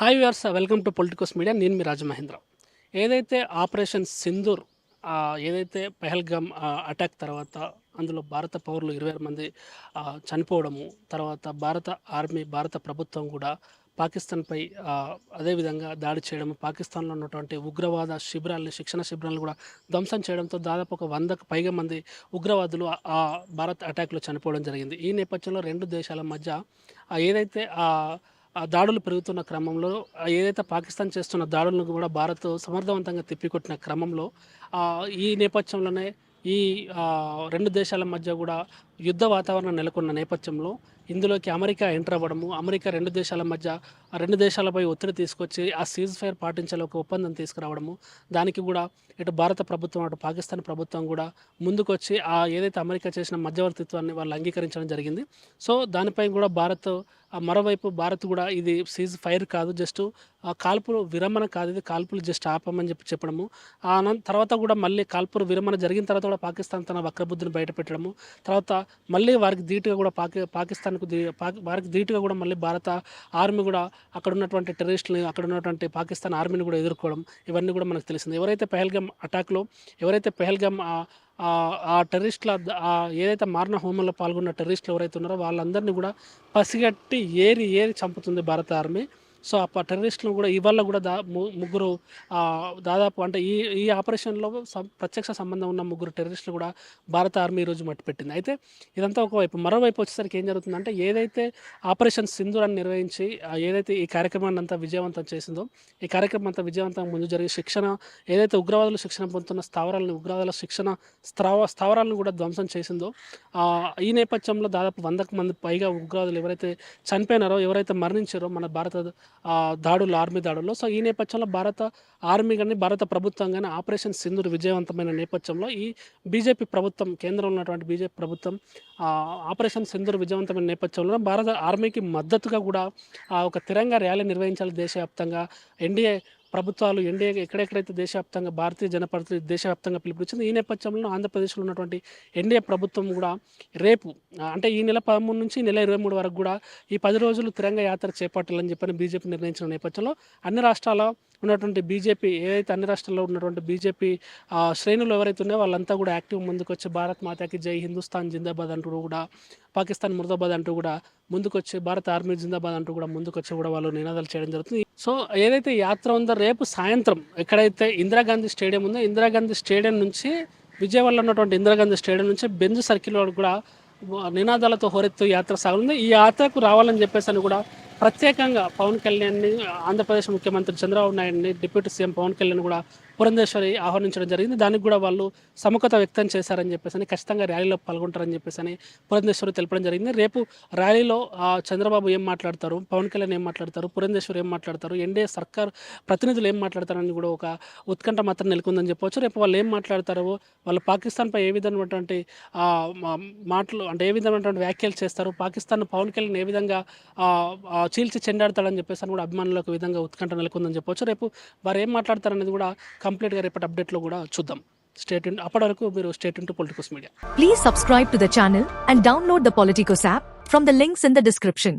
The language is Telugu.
Hi viewers welcome to Politicos media. నేను మీ రాజమహేంద్ర ఏదైతే ఆపరేషన్ సింధూర్ ఏదైతే పెహల్గామ్ అటాక్ తర్వాత అందులో భారత పౌరులు ఇరవై ఆరు మంది చనిపోవడము తర్వాత భారత ఆర్మీ భారత ప్రభుత్వం కూడా పాకిస్తాన్పై అదేవిధంగా దాడి చేయడం పాకిస్తాన్లో ఉన్నటువంటి ఉగ్రవాద శిబిరాలని శిక్షణ శిబిరాలను కూడా ధ్వంసం చేయడంతో దాదాపు ఒక వందకు పైగా మంది ఉగ్రవాదులు ఆ- భారత్ అటాక్లో చనిపోవడం జరిగింది. ఈ నేపథ్యంలో రెండు దేశాల మధ్య ఏదైతే ఆ దాడులు పెరుగుతున్న క్రమంలో ఏదైతే పాకిస్తాన్ చేస్తున్న దాడులను కూడా భారత్ సమర్థవంతంగా తిప్పికొట్టిన క్రమంలో ఈ నేపథ్యంలోనే ఈ రెండు దేశాల మధ్య కూడా యుద్ధ వాతావరణం నెలకొన్న నేపథ్యంలో ఇందులోకి అమెరికా ఎంటర్ అవ్వడము అమెరికా రెండు దేశాల మధ్య ఆ రెండు దేశాలపై ఒత్తిడి తీసుకొచ్చి ఆ సీజ్ ఫైర్ పాటించాలి ఒక ఒప్పందం తీసుకురావడము. దానికి కూడా ఇటు భారత ప్రభుత్వం అటు పాకిస్తాన్ ప్రభుత్వం కూడా ముందుకొచ్చి ఆ ఏదైతే అమెరికా చేసిన మధ్యవర్తిత్వాన్ని వాళ్ళు అంగీకరించడం జరిగింది. సో దానిపై కూడా భారత్ మరోవైపు భారత్ కూడా ఇది సీజ్ ఫైర్ కాదు జస్ట్ కాల్పులు విరమణ కాదు ఇది కాల్పులు జస్ట్ ఆపమని చెప్పి చెప్పడము. ఆ తర్వాత కూడా మళ్ళీ కాల్పులు విరమణ జరిగిన తర్వాత కూడా పాకిస్తాన్ తన వక్రబుద్ధిని బయటపెట్టడము. తర్వాత మళ్ళీ వారికి ధీటుగా కూడా పాకి పాకిస్తాన్కు ధీ వారికి ధీటుగా కూడా మళ్ళీ భారత ఆర్మీ కూడా అక్కడ ఉన్నటువంటి టెర్రరిస్టులు అక్కడ ఉన్నటువంటి పాకిస్తాన్ ఆర్మీని కూడా ఎదుర్కోవడం ఇవన్నీ కూడా మనకు తెలిసింది. ఎవరైతే పెహల్గామ్ అటాక్లో ఎవరైతే పెహల్గామ్ ఆ- టెర్రరిస్టుల ఏదైతే మారణ హోమంలో పాల్గొన్న టెర్రరిస్టులు ఎవరైతే ఉన్నారో వాళ్ళందరినీ కూడా పసిగట్టి ఏరి ఏరి చంపుతుంది భారత ఆర్మీ. సో ఆ టెర్రరిస్టులు కూడా ఇవాళ కూడా దా ము- ముగ్గురు దాదాపు అంటే ఈ ఈ ఆపరేషన్లో ప్రత్యక్ష సంబంధం ఉన్న ముగ్గురు టెర్రరిస్టులు కూడా భారత ఆర్మీ ఈరోజు మట్టిపెట్టింది అయితే ఇదంతా ఒకవైపు మరోవైపు వచ్చేసరికి ఏం జరుగుతుందంటే ఏదైతే ఆపరేషన్ సింధూరాన్ని నిర్వహించి ఏదైతే ఈ కార్యక్రమాన్ని అంతా విజయవంతం చేసిందో ఈ కార్యక్రమం అంతా విజయవంతం ముందు జరిగే శిక్షణ ఏదైతే ఉగ్రవాదులు శిక్షణ పొందుతున్న స్థావరాలను ఉగ్రవాదుల శిక్షణ స్థావ స్థావరాలను కూడా ధ్వంసం చేసిందో ఈ నేపథ్యంలో దాదాపు వందకు మంది పైగా ఉగ్రవాదులు ఎవరైతే చనిపోయినారో ఎవరైతే మరణించారో మన భారత దాడులు ఆర్మీ దాడుల్లో. సో ఈ నేపథ్యంలో భారత ఆర్మీ కానీ భారత ప్రభుత్వం కానీ ఆపరేషన్ సింధూర్ విజయవంతమైన నేపథ్యంలో ఈ బీజేపీ ప్రభుత్వం కేంద్రంలో ఉన్నటువంటి బీజేపీ ప్రభుత్వం ఆపరేషన్ సింధూర్ విజయవంతమైన నేపథ్యంలో భారత ఆర్మీకి మద్దతుగా కూడా ఒక తిరంగా ర్యాలీ నిర్వహించాలి దేశవ్యాప్తంగా. ఎన్డీఏ ప్రభుత్వాలు ఎన్డీఏ ఎక్కడెక్కడైతే దేశవ్యాప్తంగా భారతీయ జనపద దేశవ్యాప్తంగా పిలుపునిచ్చింది ఈ నేపథ్యంలో ఆంధ్రప్రదేశ్లో ఉన్నటువంటి ఎన్డీఏ ప్రభుత్వం కూడా రేపు అంటే ఈ నెల పదమూడు నుంచి నెల ఇరవై మూడు వరకు కూడా ఈ పది రోజులు తిరంగ యాత్ర చేపట్టాలని చెప్పని బీజేపీ నిర్ణయించిన నేపథ్యంలో అన్ని రాష్ట్రాల ఉన్నటువంటి బీజేపీ ఏదైతే అన్ని రాష్ట్రాల్లో ఉన్నటువంటి బీజేపీ శ్రేణులు ఎవరైతే ఉన్నాయో వాళ్ళంతా కూడా యాక్టివ్ ముందుకొచ్చి భారత్ మాతాకి జై హిందుస్థాన్ జిందాబాద్ అంటూ కూడా పాకిస్తాన్ ముర్దాబాద్ అంటూ కూడా ముందుకొచ్చి భారత ఆర్మీ జిందాబాద్ అంటూ కూడా ముందుకొచ్చి కూడా వాళ్ళు నినాదాలు చేయడం జరుగుతుంది. సో ఏదైతే యాత్ర ఉందో రేపు సాయంత్రం ఎక్కడైతే ఇందిరాగాంధీ స్టేడియం ఉందో ఇందిరాగాంధీ స్టేడియం నుంచి విజయవాడలో ఉన్నటువంటి ఇందిరాగాంధీ స్టేడియం నుంచి బెంజ్ సర్కిల్ కూడా నినాదాలతో హోరెత్తు యాత్ర సాగుతుంది. ఈ యాత్రకు రావాలని చెప్పేసి అని కూడా ప్రత్యేకంగా పవన్ కళ్యాణ్ని ఆంధ్రప్రదేశ్ ముఖ్యమంత్రి చంద్రబాబు నాయుడిని డిప్యూటీ సీఎం పవన్ కళ్యాణ్ కూడా పురంధేశ్వరి ఆహ్వానించడం జరిగింది. దానికి కూడా వాళ్ళు సముఖత వ్యక్తం చేశారని చెప్పేసి అని ఖచ్చితంగా ర్యాలీలో పాల్గొంటారని చెప్పేసి అని పురంధేశ్వరి తెలపడం జరిగింది. రేపు ర్యాలీలో చంద్రబాబు ఏం మాట్లాడతారు పవన్ కళ్యాణ్ ఏం మాట్లాడతారు పురంధేశ్వరి ఏం మాట్లాడతారు ఎన్డీఏ సర్కార్ ప్రతినిధులు ఏం మాట్లాడతారని కూడా ఒక ఉత్కంఠ మాత్రం నెలకొందని చెప్పవచ్చు రేపు వాళ్ళు ఏం మాట్లాడతారో వాళ్ళు పాకిస్తాన్పై ఏ విధమైనటువంటి మాటలు అంటే ఏ విధమైనటువంటి వ్యాఖ్యలు చేస్తారు పాకిస్తాన్ పవన్ కళ్యాణ్ ఏ విధంగా చీల్చి చెండాడతాడని చెప్పేసి అని కూడా అభిమానులకు ఒక విధంగా ఉత్కంఠ నెలకొందని చెప్పవచ్చు రేపు వారు ఏం మాట్లాడతారనేది కూడా కంప్లీట్గా రేపటి అప్డేట్లో కూడా చూద్దాం. స్టేట్ అప్పటి వరకు మీరు state into Politicos media please subscribe to the channel and download the Politicos app from the links in the description